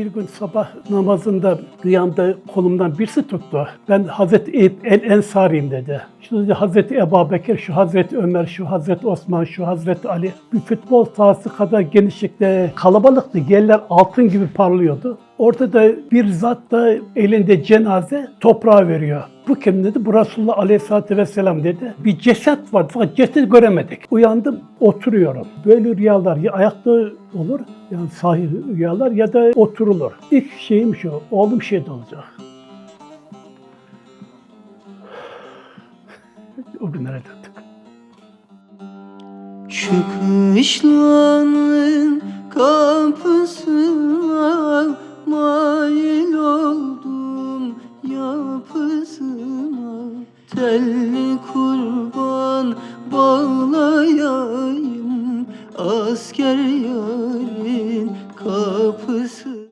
Bir gün sabah namazında rüyamda kolumdan birisi tuttu. Ben Hazreti el Ensari'yim dedi. Şu dedi Hazreti Ebu Bekir, şu Hazreti Ömer, şu Hazreti Osman, şu Hazreti Ali. Bir futbol sahası kadar genişlikte kalabalıktı. Yerler altın gibi parlıyordu. Orada da bir zat da elinde cenaze toprağa veriyor. Bu kim dedi? Bu Resulullah Aleyhisselatü Vesselam dedi. Bir ceset var fakat cesedi göremedik. Uyandım oturuyorum. Böyle rüyalar ya ayakta olur yani sahil rüyalar ya da oturulur. İlk şeyim şu, oğlum şehit olacak. o günlere döndük. Çıkmışların kapısına mail oldum yapısına telli kurban. gel yarın